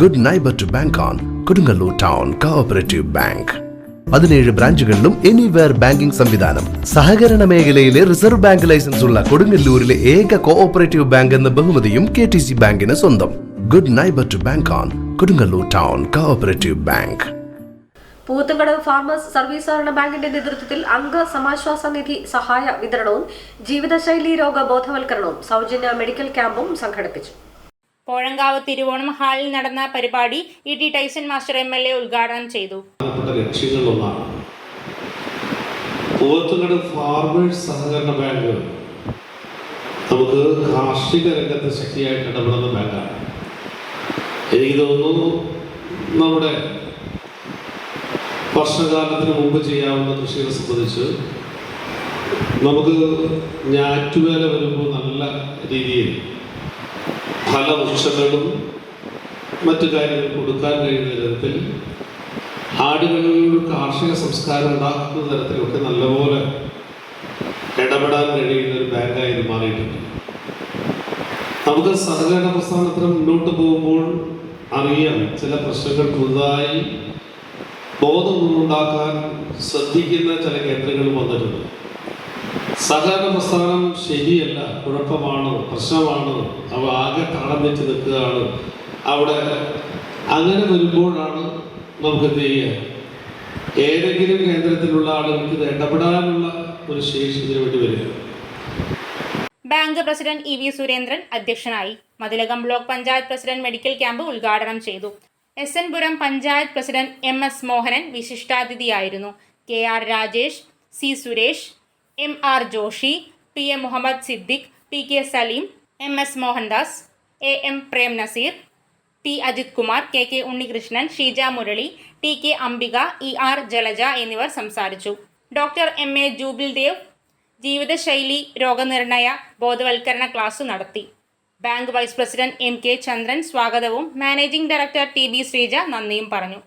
Good neighbour to bank on Kodungallur town cooperative bank പതിനേഴ് ബ്രാഞ്ചുകളിലും anywhere banking സംവിധാനം. സഹകരണ മേഖലയിലെ റിസർവ് ബാങ്ക് ലൈസൻസ് ഉള്ള കൊടുങ്ങല്ലൂരിലെ ഏക കോഓപ്പറേറ്റീവ് ബാങ്ക് എന്ന ബഹുമതിയും കെ ടി സി ബാങ്കിന് സ്വന്തം. Good neighbour to bank on Kodungallur town cooperative bank Poothunkadavu farmers service സഹകരണ ബാങ്കിന്റെ നേതൃത്വത്തിൽ അംഗ സമാശ്വാസ നിധി സഹായ വിതരണവും ജീവിതശൈലി രോഗ ബോധവൽക്കരണവും സൗജന്യ മെഡിക്കൽ ക്യാമ്പും സംഘടിപ്പിച്ചു. കോഴങ്കാവ് തിരുവോണം ഹാളിൽ നടന്ന പരിപാടി E T Tyson master M L A ഉദ്ഘാടനം ചെയ്തു. ഫാർമേഴ്സ് സഹകരണ ബാങ്ക് നമുക്ക് കാർഷിക രംഗത്ത് ശക്തിയായിട്ട് ഇടപെടുന്ന ബാങ്കാണ്. എനിക്ക് തോന്നുന്നു നമ്മുടെ വർഷകാലത്തിന് മുമ്പ് ചെയ്യാവുന്ന കൃഷിയെ സംബന്ധിച്ച് നമുക്ക് ഞാറ്റുവേല വരുമ്പോൾ നല്ല രീതിയിൽ ഫലവൃക്ഷങ്ങളും മറ്റു കാര്യങ്ങൾ കൊടുക്കാൻ കഴിയുന്ന തരത്തിൽ ആടുകളിൽ കാർഷിക സംസ്കാരം ഉണ്ടാക്കുന്ന തരത്തിലൊക്കെ നല്ലപോലെ ഇടപെടാൻ കഴിയുന്ന ഒരു ബാങ്കായി മാറിയിട്ടുണ്ട്. നമുക്ക് സഹകരണ പ്രസ്ഥാനത്തിന് മുന്നോട്ട് പോകുമ്പോൾ അറിയാം ചില പ്രശ്നങ്ങൾ പുതുതായി ബോധമുണ്ടാക്കാൻ ശ്രദ്ധിക്കുന്ന ചില കേന്ദ്രങ്ങൾ വന്നിട്ടുണ്ട്. സഹകരണ പ്രസ്ഥാനം ശരിയല്ല കുഴപ്പമാണ് പ്രശ്നമാണ്? അവ ആകെ വെച്ച് നിൽക്കുകയാണ്. അവിടെ അങ്ങനെ വരുമ്പോഴാണ് നമുക്ക് എന്ത് ചെയ്യുക ഏതെങ്കിലും കേന്ദ്രത്തിലുള്ള ആളുകൾക്ക് ഇത് ഇടപെടാനുള്ള ഒരു ശേഷി ഇതിനു വേണ്ടി വരിക. Bank president E V Surendran അധ്യക്ഷനായി Mathilakam block panchayat president medical camp ഉദ്ഘാടനം ചെയ്തു. S N Puram panchayat president M S Mohanan വിശിഷ്ടാതിഥിയായിരുന്നു. K R Rajesh C Suresh M R Joshy P M Muhammad Siddique P K Saleem M S Mohandas A M Prem Nazeer T Ajith Kumar K K Unnikrishnan Sheeja Murali T K Ambika E R Jalaja എന്നിവർ സംസാരിച്ചു. Doctor M A Jubil Dev ജീവിതശൈലി രോഗനിർണയ ബോധവൽക്കരണ class നടത്തി. Bank vice president M K Chandran സ്വാഗതവും managing director T B Sreeja നന്ദിയും പറഞ്ഞു.